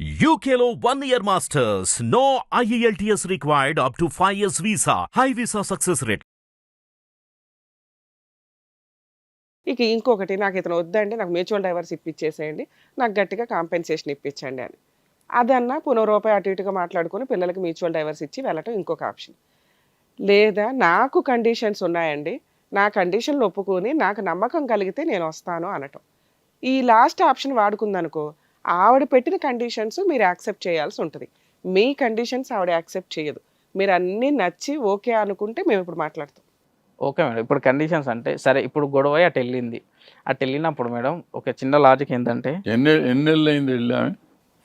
యూకేలో one year masters no IELTS required up to five years visa high visa success rate ఇక ఇంకొకటి నాకు ఇతను వద్దండి. నాకు మ్యూచువల్ డైవర్స్ ఇప్పించేసేయండి నాకు గట్టిగా కాంపెన్సేషన్ ఇప్పించండి అని. అదన్నా పునరూపాయి అటు ఇటుగా మాట్లాడుకుని పిల్లలకి మ్యూచువల్ డైవర్స్ ఇచ్చి వెళ్ళటం ఇంకొక ఆప్షన్ లేదా నాకు కండిషన్స్ ఉన్నాయండి. నా కండిషన్లు ఒప్పుకొని నాకు నమ్మకం కలిగితే నేను వస్తాను అనటం. ఈ లాస్ట్ ఆప్షన్ వాడుకుందనుకో ఆవిడ పెట్టిన కండిషన్స్ మీరు యాక్సెప్ట్ చేయాల్సి ఉంటుంది. మీ కండిషన్స్ ఆవిడ యాక్సెప్ట్ చేయదు. మీరు అన్నీ నచ్చి ఓకే అనుకుంటే మేము ఇప్పుడు మాట్లాడతాం. Okay madam. ఇప్పుడు కండిషన్స్ అంటే సరే ఇప్పుడు గొడవ అటు వెళ్ళింది. అటు వెళ్ళినప్పుడు మేడం ఒక చిన్న లాజిక్ ఏంటంటే ఎన్ని ఎన్ని అయింది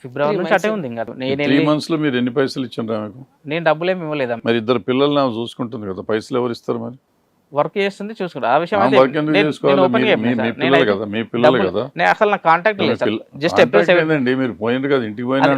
ఫిబ్రవరి నుంచి అటే. ఉంది ఇంకా. నేను త్రీ వెళ్ళి మంత్స్లో మీరు ఎన్ని పైసలు ఇచ్చిండ్రు ఆమెకు? నేను డబ్బులేమి ఇవ్వలేదా? మరి ఇద్దరు పిల్లల్ని ఆమె చూసుకుంటుంది కదా పైసలు ఎవరు ఇస్తారు మరి? వర్క్ చేస్తుంది ఆ విషయం ఎందుకు నేను- అసలు నా కాంటాక్ట్ లేదు జస్ట్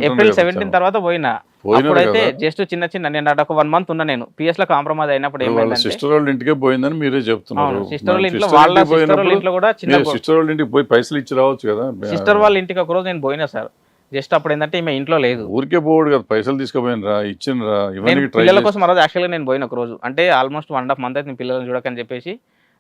ఏప్రిల్ సెవెంటీన్. తర్వాత పోయినా. అప్పుడైతే. జస్ట్ చిన్న చిన్న నేను అటు ఒక వన్ మంత్ ఉన్నా నేను. పిఎస్లో కాంప్రమైజ్ అయినప్పుడు సిస్టర్ వాళ్ళ ఇంటికే పోయిందని మీరే చెప్తున్నారు. సిస్టర్ వాళ్ళ ఇంట్లో వాళ్ళ సిస్టర్ వాళ్ళ ఇంట్లో కూడా చిన్న సిస్టర్ వాళ్ళ ఇంటికి పోయి పైసలు ఇచ్చి రావచ్చు కదా. సిస్టర్ వాళ్ళ ఇంటికి ఒక రోజు నేను పోయినా సార్. జస్ట్ అప్పుడు ఏంటంటే ఈమె ఇంట్లో లేదు. ఊరికే పోడు కదా పైసలు తీసుకుపోయినరా ఇచ్చినరా నేను ఇవన్నీ ట్రై పిల్లల కోసం ఆ రోజు యాక్చువల్గా నేను పోయిన ఒక రోజు. అంటే almost one and half month అయితే నేను పిల్లల్ని చూడకని చెప్పేసి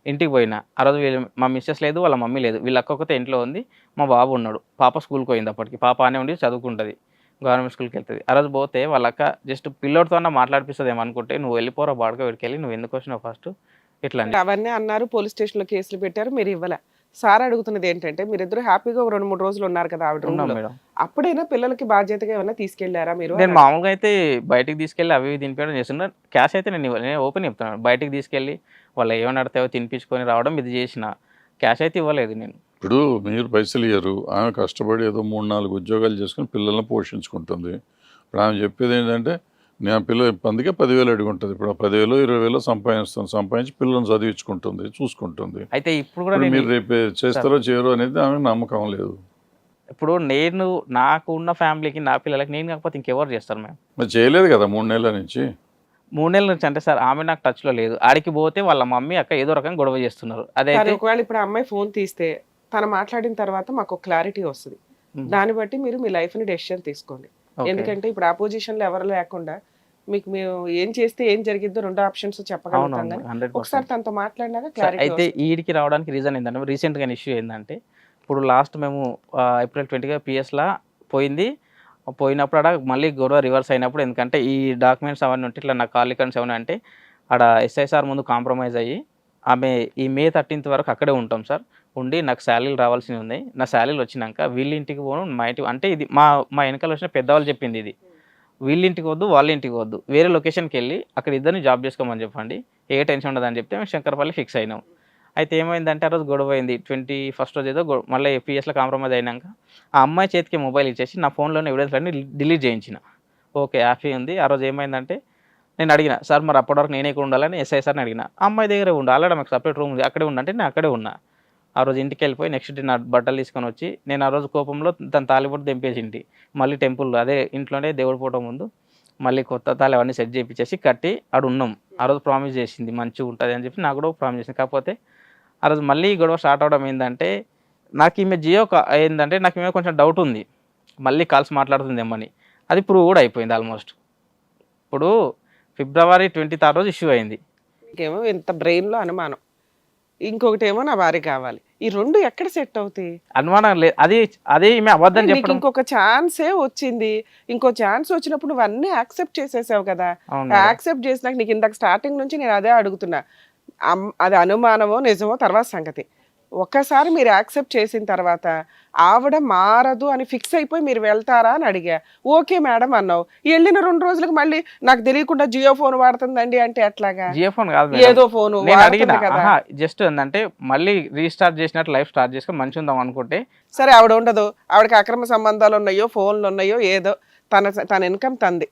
ఇంటికి పోయినా. ఆ రోజు వీళ్ళు మా మిస్సెస్ లేదు వాళ్ళ మమ్మీ లేదు. వీళ్ళ అక్క ఒకతే ఇంట్లో ఉంది మా బాబు ఉన్నాడు. పాప స్కూల్కి పోయింది అప్పటికి. పాప అనే ఉండి చదువుకుంటుంది గవర్నమెంట్ స్కూల్కి వెళ్తుంది. ఆ రోజు పోతే వాళ్ళ అక్క జస్ట్ పిల్లోడితో అన్న మాట్లాడిపిస్తుంది ఏమనుకుంటే నువ్వు వెళ్ళిపోరా బాడుగా వీడికి వెళ్ళి నువ్వు ఎందుకు వచ్చినావు ఫస్ట్ ఇట్లా అవన్నీ అన్నారు పోలీస్ స్టేషన్లో కేసులు పెట్టారు మీరు ఇవ్వలే. సార్ అడుగుతున్నది ఏంటంటే మీరిద్దరు హ్యాపీగా ఒక రెండు మూడు రోజులు ఉన్నారు కదా ఆవిడ అప్పుడైనా పిల్లలకి బాధ్యతగా ఏమైనా తీసుకెళ్ళారా మీరు నేను మామూలుగా అయితే బయటికి తీసుకెళ్ళి అవి ఇవి తినిపించడం చేస్తున్నా. క్యాష్ అయితే నేను ఇవ్వను. నేను ఓపెన్ చెప్తున్నాను బయటికి తీసుకెళ్ళి వాళ్ళు ఏమైనా అడితే తినిపించుకొని రావడం ఇది చేసిన. క్యాష్ అయితే ఇవ్వలేదు నేను. ఇప్పుడు మీరు పైసలు ఇయ్యరు. ఆమె కష్టపడి ఏదో మూడు నాలుగు ఉద్యోగాలు చేసుకుని పిల్లల్ని పోషించుకుంటుంది. ఇప్పుడు ఆమె చెప్పేది ఏంటంటే నేను పిల్ల అందుకే పదివేలు అడుగుంటుంది. ఇప్పుడు ఆ పదివేలు ఇరవై వేలు సంపాదిస్తాను. సంపాదించి పిల్లల్ని చదివించుకుంటుంది చూసుకుంటుంది. అయితే ఇప్పుడు కూడా మీరు రేపు చేస్తారో చేయరో అనేది ఆమె నమ్మకం లేదు. ఇప్పుడు నేను నాకు ఉన్న ఫ్యామిలీకి నా పిల్లలకి నేను కాకపోతే ఇంకెవరు చేస్తారు మేము మరి చేయలేదు కదా మూడు నెలల నుంచి? మూడు నెలల నుంచి అంటే సార్ ఆమె నాకు టచ్లో లేదు. ఆడికి పోతే వాళ్ళ మమ్మీ అక్క ఏదో రకంగా గొడవ చేస్తున్నారు. అదైతే ఒకవేళ ఇప్పుడు అమ్మాయి ఫోన్ తీస్తే తను మాట్లాడిన తర్వాత మాకు క్లారిటీ వస్తుంది. దాన్ని బట్టి మీరు మీ లైఫ్ని డెసిషన్ తీసుకోండి. ఎందుకంటే ఇప్పుడు ఆపోజిషన్లో ఎవరు లేకుండా మీకు మేము ఏం చేస్తే ఏం జరిగిద్దో రెండు ఆప్షన్స్ చెప్పగలుగుతాం కానీ ఒకసారి తనతో మాట్లాడినాక క్లారిటీ అయితే ఈడికి రావడానికి రీజన్ ఏంటంటే రీసెంట్గా ఇష్యూ ఏంటంటే ఇప్పుడు లాస్ట్ మేము ఏప్రిల్ ట్వంటీగా పిఎస్లా పోయింది. పోయినప్పుడు ఆడ మళ్ళీ గొడవ రివర్స్ అయినప్పుడు ఎందుకంటే ఈ డాక్యుమెంట్స్ అవన్నీ ఉంటే ఇట్లా నా కాలికన్స్ ఏమైనా అంటే ఆడ ఎస్ఐసార్ ముందు కాంప్రమైజ్ అయ్యి ఆమె ఈ మే థర్టీన్త్ వరకు అక్కడే ఉంటాం సార్. ఉండి నాకు శాలరీలు రావాల్సింది ఉంది నా శాలరీలు వచ్చినాక వీళ్ళ ఇంటికి పోను మా ఇంటికి అంటే ఇది మా మా వెనకాల వచ్చిన పెద్దవాళ్ళు చెప్పింది ఇది. వీళ్ళింటికి వద్దు వాళ్ళ ఇంటికి వద్దు. వేరే లొకేషన్కి వెళ్ళి అక్కడ ఇద్దరిని జాబ్ చేసుకోమని చెప్పండి. ఏ టెన్షన్ ఉండదని చెప్తే మేము శంకరపల్లి ఫిక్స్ అయినాం. అయితే ఏమైందంటే ఆ రోజు గొడవ అయింది. ట్వంటీ ఫస్ట్ రోజు ఏదో మళ్ళీ ఎఫ్పిఎస్లో కాంప్రమైజ్ అయినాక ఆ అమ్మాయి చేతికి మొబైల్ ఇచ్చేసి నా ఫోన్లోనే ఎవిడెన్స్ అన్ని డిలీట్ చేయించిన. ఓకే హ్యాపీ ఉంది. ఆ రోజు ఏమైందంటే నేను అడిగిన సార్ మరి అప్పటి వరకు నేనే ఇక్కడ ఉండాలని ఎస్ఐ సార్ని అడిగిన అమ్మాయి దగ్గరే ఉండు ఆల్రెడీ మాకు సపరేట్ రూమ్ ఉంది అక్కడే ఉండంటే నేను అక్కడే ఉన్నా. ఆ రోజు ఇంటికి వెళ్ళిపోయి నెక్స్ట్ డే నా బట్టలు తీసుకొని వచ్చి నేను ఆ రోజు కోపంలో తన తాలిబొట్టు తెంపేసి ఇంటి మళ్ళీ టెంపుల్ అదే ఇంట్లోనే దేవుడు పోవడం ముందు మళ్ళీ కొత్త తాళి అవన్నీ సెట్ చేయించేసి కట్టి ఆడ ఉన్నాం. ఆ రోజు ప్రామిస్ చేసింది మంచిగా ఉంటుంది అని చెప్పి నాకు కూడా ప్రామిస్ చేసింది. కాకపోతే ఆ రోజు మళ్ళీ గొడవ స్టార్ట్ అవడం ఏంటంటే నాకు ఈమె జియో ఏంటంటే నాకు ఈమె కొంచెం డౌట్ ఉంది. మళ్ళీ కాల్స్ మాట్లాడుతుంది ఏమని అది ప్రూవ్ కూడా అయిపోయింది ఆల్మోస్ట్ ఇప్పుడు ఫిబ్రవరి ట్వంటీ థర్డ్ రోజు ఇష్యూ అయింది. ఏమో ఇంత బ్రెయిన్లో అనుమానం. ఇంకొకటి ఏమో నా భార్య కావాలి. ఈ రెండు ఎక్కడ సెట్ అవుతాయి? అనుమానం లేదు అది అదే ఈమె అబద్ధం నీకు చెప్పడం. ఇంకొక ఛాన్సే వచ్చింది. ఇంకో ఛాన్స్ వచ్చినప్పుడు నువ్వు అన్నీ యాక్సెప్ట్ చేసేసావు కదా. అవును మేడం. యాక్సెప్ట్ చేసినాక నీకు ఇందాక స్టార్టింగ్ నుంచి నేను అదే అడుగుతున్నా. అమ్- అది అనుమానమో నిజమో తర్వాత సంగతి. ఒక్కసారి మీరు యాక్సెప్ట్ చేసిన తర్వాత ఆవిడ మారదు అని ఫిక్స్ అయిపోయి మీరు వెళ్తారా అని అడిగా. ఓకే మేడం అన్నావు. వెళ్ళిన రెండు రోజులకు మళ్ళీ నాకు తెలియకుండా జియో ఫోన్ వాడుతుందండి అంటే ఎట్లాగా? జియో ఫోన్ కాదు. ఏదో ఫోన్ నేను అడిగిన కదా. జస్ట్ ఏంటంటే మళ్ళీ రీస్టార్ట్ చేసినట్టు లైఫ్ స్టార్ట్ చేసుకొని మంచిగా ఉందాం అనుకుంటే. సరే ఆవిడ ఉండదు. ఆవిడకి అక్రమ సంబంధాలు ఉన్నాయో ఫోన్లు ఉన్నాయో ఏదో తన తన ఇన్కమ్ తంది.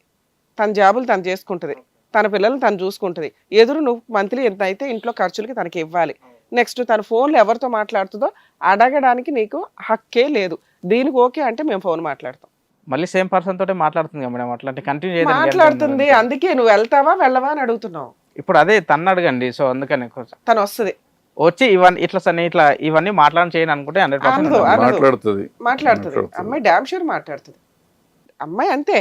తన జాబులు తను చేసుకుంటుంది. తన పిల్లల్ని తను చూసుకుంటుంది. ఎదురు నువ్వు మంత్లీ ఎంత అయితే ఇంట్లో ఖర్చులకి తనకి ఇవ్వాలి. నెక్స్ట్ తన ఫోన్లో ఎవరితో మాట్లాడుతుందో అడగడానికి నీకు హక్కే లేదు. దీనికి ఓకే అంటే మేము ఫోన్ మాట్లాడతాం. మళ్ళీ సేమ్ పర్సన్ తోటే మాట్లాడుతుంది కదా మేడం అట్లా అంటే కంటిన్యూ మాట్లాడుతుంది అందుకే నువ్వు వెళ్తావా వెళ్ళవా అని అడుగుతున్నావు. ఇప్పుడు అదే తన్ను అడగండి సో అందుకని తను వస్తుంది. వచ్చి ఇవన్నీ ఇట్లా సార్ ఇట్లా ఇవన్నీ మాట్లాడని చేయను అనుకుంటే హండ్రెడ్ మాట్లాడుతుంది. మాట్లాడుతుంది. అమ్మాయి డామ్ షూర్ మాట్లాడుతుంది. అమ్మాయి అంతే.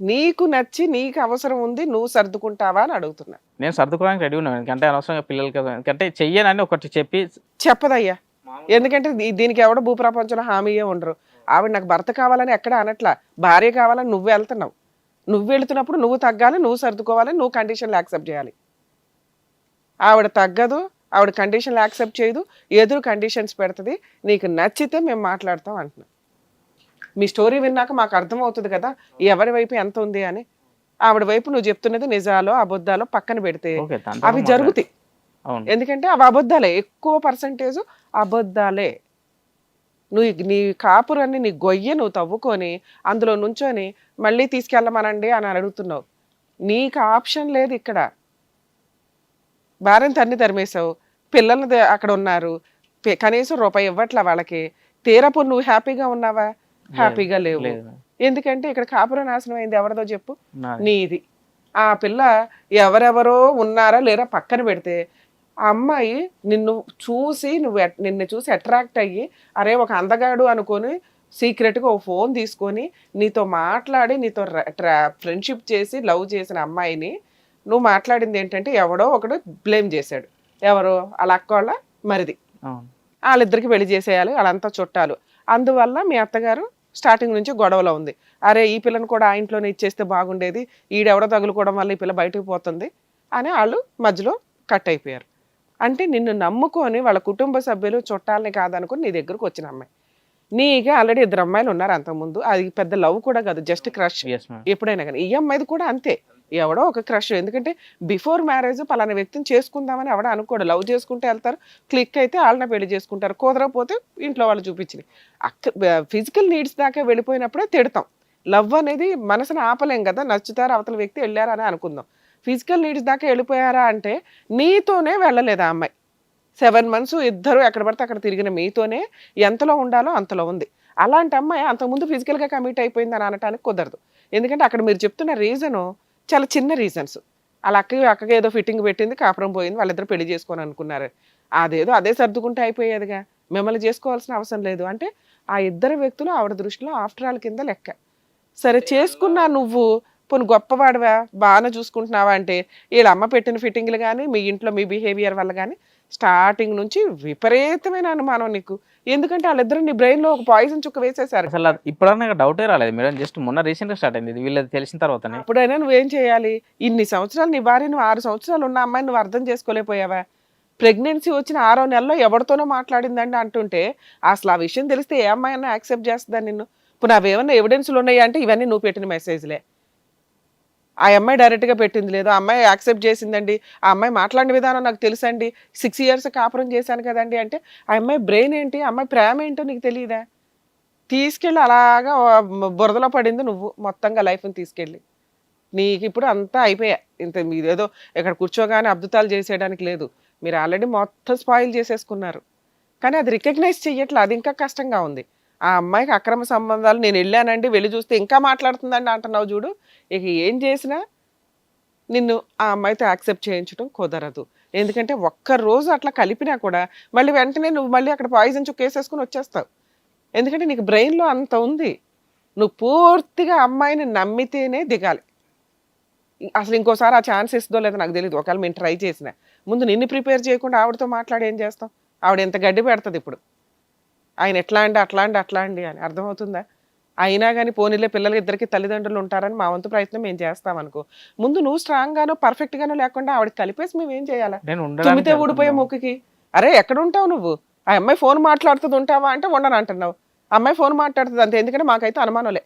నీకు నచ్చి నీకు అవసరం ఉంది నువ్వు సర్దుకుంటావా అని అడుగుతున్నా. నేను సర్దుకోవడానికి రెడీ ఉన్నాను ఎందుకంటే అనవసరంగా పిల్లలకి ఎందుకంటే చెయ్యనని ఒకటి చెప్పి చెప్పదయ్యా. ఎందుకంటే దీ- దీనికి ఎవడ భూప్రపంచంలో హామీయే ఉండరు. ఆవిడ నాకు భర్త కావాలని ఎక్కడ అనట్లా. భార్య కావాలని నువ్వు వెళ్తున్నావు. నువ్వు వెళ్తున్నప్పుడు నువ్వు తగ్గాలి నువ్వు సర్దుకోవాలి నువ్వు కండిషన్లు యాక్సెప్ట్ చేయాలి. ఆవిడ తగ్గదు ఆవిడ కండిషన్లు యాక్సెప్ట్ చేయదు ఎదురు కండిషన్స్ పెడుతుంది. నీకు నచ్చితే మేము మాట్లాడతాం అంటున్నాం. మీ స్టోరీ విన్నాక మాకు అర్థమవుతుంది కదా ఎవరి వైపు ఎంత ఉంది అని. ఆవిడ వైపు నువ్వు చెప్తున్నది నిజాలో అబద్ధాలో పక్కన పెడితే అవి జరుగుతాయి. ఎందుకంటే అవి అబద్ధాలే ఎక్కువ పర్సంటేజ్ అబద్ధాలే. నువ్వు నీ కాపురాన్ని నీ గొయ్య నువ్వు తవ్వుకొని అందులో నుంచొని మళ్ళీ తీసుకెళ్ళమనండి అని అడుగుతున్నావు. నీకు ఆప్షన్ లేదు ఇక్కడ. భార్యను తన్ని తరిమేశావు పిల్లలు ద- అక్కడ ఉన్నారు కనీసం రూపాయి ఇవ్వట్లా వాళ్ళకి. తీరపు నువ్వు హ్యాపీగా ఉన్నావా? హ్యాపీగా లేవు. ఎందుకంటే ఇక్కడ కాపురం నాశనం అయింది ఎవరిదో చెప్పు. నాది. ఆ పిల్ల ఎవరెవరో ఉన్నారా లేరా పక్కన పెడితే ఆ అమ్మాయి నిన్ను చూసి నువ్వు నిన్ను చూసి అట్రాక్ట్ అయ్యి అరే ఒక అందగాడు అనుకొని సీక్రెట్గా ఒక ఫోన్ తీసుకొని నీతో మాట్లాడి నీతో ఫ్రెండ్షిప్ చేసి లవ్ చేసిన అమ్మాయిని నువ్వు మాట్లాడింది ఏంటంటే ఎవడో ఒకడు బ్లేమ్ చేశాడు. ఎవరో? వాళ్ళ అక్క వాళ్ళ మరిది. వాళ్ళిద్దరికి పెళ్ళి చేసేయాలి వాళ్ళంతా చుట్టాలు. అందువల్ల మీ అత్తగారు స్టార్టింగ్ నుంచి గొడవలో ఉంది. అరే ఈ పిల్లని కూడా ఆ ఇంట్లోనే ఇచ్చేస్తే బాగుండేది. ఈడెవడో తగులుకోవడం వల్ల ఈ పిల్ల బయటకు పోతుంది అని వాళ్ళు మధ్యలో కట్ అయిపోయారు. అంటే నిన్ను నమ్ముకొని వాళ్ళ కుటుంబ సభ్యులు చుట్టాలని కాదనుకుని నీ దగ్గరకు వచ్చిన అమ్మాయి. నీకే ఆల్రెడీ ఇద్దరు అమ్మాయిలు ఉన్నారు అంతకుముందు. అది పెద్ద లవ్ కూడా కాదు జస్ట్ క్రష్. ఎప్పుడైనా కానీ ఈ అమ్మాయిది కూడా అంతే. ఎవడో ఒక క్రష్. ఎందుకంటే బిఫోర్ మ్యారేజ్ పలానా వ్యక్తిని చేసుకుందామని ఎవడ అనుకోడు. లవ్ చేసుకుంటే వెళ్తారు. క్లిక్ అయితే వాళ్ళని పెళ్ళి చేసుకుంటారు. కుదరకపోతే ఇంట్లో వాళ్ళు చూపించింది అక్క ఫిజికల్ నీడ్స్ దాకా వెళ్ళిపోయినప్పుడే తిడతాం. లవ్ అనేది మనసుని ఆపలేం కదా? నచ్చుతారు అవతల వ్యక్తి వెళ్ళారా అని అనుకుందాం. ఫిజికల్ నీడ్స్ దాకా వెళ్ళిపోయారా అంటే నీతోనే వెళ్ళలేదు ఆ అమ్మాయి. సెవెన్ మంత్స్ ఇద్దరు ఎక్కడ పడితే అక్కడ తిరిగిన మీతోనే ఎంతలో ఉండాలో అంతలో ఉంది. అలాంటి అమ్మాయి అంతకుముందు ఫిజికల్గా కమిట్ అయిపోయింది అని అనటానికి కుదరదు. ఎందుకంటే అక్కడ మీరు చెప్తున్న రీజను చాలా చిన్న రీజన్స్ వాళ్ళ అక్కకి అక్కకి ఏదో ఫిట్టింగ్ పెట్టింది కాపురం పోయింది వాళ్ళిద్దరు పెళ్ళి చేసుకొని అనుకున్నారు. అదేదో అదే సర్దుకుంటే అయిపోయేదిగా. మిమ్మల్ని చేసుకోవాల్సిన అవసరం లేదు. అంటే ఆ ఇద్దరు వ్యక్తులు ఆవిడ దృష్టిలో ఆఫ్టర్ ఆల్ కింద లెక్క. సరే చేసుకున్నా నువ్వు పోను గొప్పవాడివా బాగానే చూసుకుంటున్నావా అంటే వీళ్ళ అమ్మ పెట్టిన ఫిట్టింగ్లు కానీ మీ ఇంట్లో మీ బిహేవియర్ వల్ల కానీ స్టార్టింగ్ నుంచి విపరీతమైన అనుమానం నీకు. ఎందుకంటే వాళ్ళిద్దరు నీ బ్రెయిన్లో ఒక పాయిజన్ చుక్క వేసేసారు అసలు ఇప్పుడన్నా డౌటే రాలేదు. మేడం జస్ట్ మొన్న రీసెంట్గా స్టార్ట్ అయింది ఇది. వీళ్ళది తెలిసిన తర్వాతనే. అప్పుడైనా నువ్వేం చేయాలి? ఇన్ని సంవత్సరాలు నీ భార్య నువ్వు ఆరు సంవత్సరాలు ఉన్న అమ్మాయిని నువ్వు అర్థం చేసుకోలేకపోయావా? ప్రెగ్నెన్సీ వచ్చిన ఆరో నెలలో ఎవరితోనో మాట్లాడిందండి అంటుంటే అసలు ఆ విషయం తెలిస్తే ఏ అమ్మాయి అన్నా యాక్సెప్ట్ చేస్తుందా నిన్ను? ఇప్పుడు నావేమన్నా ఎవిడెన్స్లు ఉన్నాయా అంటే ఇవన్నీ నువ్వు పెట్టిన మెసేజ్లే. ఆ అమ్మాయి డైరెక్ట్గా పెట్టింది లేదు. ఆ అమ్మాయి యాక్సెప్ట్ చేసిందండి. ఆ అమ్మాయి మాట్లాడిన విధానం నాకు తెలుసండి. సిక్స్ ఇయర్స్ కాపురం చేశాను కదండి అంటే ఆ అమ్మాయి బ్రెయిన్ ఏంటి? ఆ అమ్మాయి ప్రేమ ఏంటో నీకు తెలియదా తీసుకెళ్ళి అలాగా బురదలో పడింది నువ్వు మొత్తంగా లైఫ్ని తీసుకెళ్ళి. నీకు ఇప్పుడు అంతా అయిపోయా. ఇంత మీరు ఏదో ఇక్కడ కూర్చోగానే అద్భుతాలు చేసేయడానికి లేదు. మీరు ఆల్రెడీ మొత్తం స్పాయిల్ చేసేసుకున్నారు. కానీ అది రికగ్నైజ్ చెయ్యట్లే. అది ఇంకా కష్టంగా ఉంది. ఆ అమ్మాయికి అక్రమ సంబంధాలు నేను వెళ్ళానండి వెళ్ళి చూస్తే ఇంకా మాట్లాడుతుందండి అంటున్నావు చూడు. ఇక ఏం చేసినా నిన్ను ఆ అమ్మాయితో యాక్సెప్ట్ చేయించడం కుదరదు. ఎందుకంటే ఒక్క రోజు అట్లా కలిపినా కూడా మళ్ళీ వెంటనే నువ్వు మళ్ళీ అక్కడ పాయిజన్ చుక్కేసేసుకుని వచ్చేస్తావు. ఎందుకంటే నీకు బ్రెయిన్లో అంత ఉంది. నువ్వు పూర్తిగా అమ్మాయిని నమ్మితేనే దిగాలి. అసలు ఇంకోసారి ఆ ఛాన్స్ ఇస్తుందో లేదో నాకు తెలియదు ఒకవేళ మేము ట్రై చేసిన. ముందు నిన్ను ప్రిపేర్ చేయకుండా ఆవిడతో మాట్లాడి ఏం చేస్తాం ఆవిడ ఎంత గడ్డి పెడుతుంది ఇప్పుడు? ఆయన ఎట్లా అండి అట్లా అండి అట్లా అండి అని అర్థమవుతుందా? అయినా కానీ పోనీలే పిల్లలు ఇద్దరికి తల్లిదండ్రులు ఉంటారని మా వంతు ప్రయత్నం మేము చేస్తాం అనుకో. ముందు నువ్వు స్ట్రాంగ్ గానో పర్ఫెక్ట్ గానో లేకుండా ఆవిడ కలిపేసి మేము ఏం చేయాలా? తుమ్మితే ఊడిపోయే ముక్కుకి. అరే ఎక్కడ ఉంటావు నువ్వు? ఆ అమ్మాయి ఫోన్ మాట్లాడుతుంది ఉంటావా అంటే ఉండను అంటున్నావు. ఆ అమ్మాయి ఫోన్ మాట్లాడుతుంది అంతే ఎందుకంటే మాకైతే అనుమానంలే.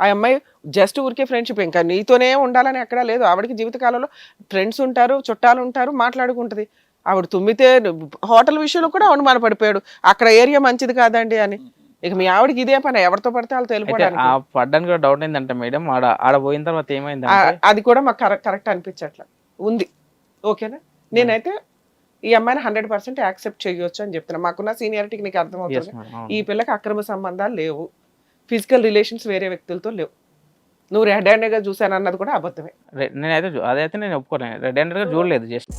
ఆ అమ్మాయి జస్ట్ ఊరికే ఫ్రెండ్షిప్ ఇంకా నీతోనే ఉండాలని ఎక్కడా లేదు. ఆవిడకి జీవితకాలంలో ఫ్రెండ్స్ ఉంటారు చుట్టాలు ఉంటారు మాట్లాడుకుంటుంది. ఆవిడ తుమ్మితే హోటల్ విషయంలో కూడా అనుమాన పడిపోయాడు అక్కడ ఏరియా మంచిది కాదండి అని. ఇక మీ ఆవిడకి ఇదే పని ఎవరితో పడితే వెళ్ళిపోవడానికి. ఆ పడ్డానికి కూడా డౌట్ ఏంటంటే మేడం. ఆడ ఆడ పోయిన తర్వాత ఏమైంది అది కూడా మాకు కరెక్ట్ కరెక్ట్ అనిపించట్లా ఉంది. ఓకేనా? నేనైతే ఈ అమ్మాయిని హండ్రెడ్ పర్సెంట్ యాక్సెప్ట్ చేయొచ్చు అని చెప్తున్నా. మాకున్న సీనియారిటీకి నీకు అర్థమవుతుంది. ఈ పిల్లకి అక్రమ సంబంధాలు లేవు. ఫిజికల్ రిలేషన్స్ వేరే వ్యక్తులతో లేవు. నువ్వు రెడ్ హ్యాండెడ్గా చూశాను అన్నది కూడా అబద్ధమే. నేనైతే అదైతే నేను ఒప్పుకోలేను. రెడ్ హ్యాండెడ్గా చూడలేదు జస్ట్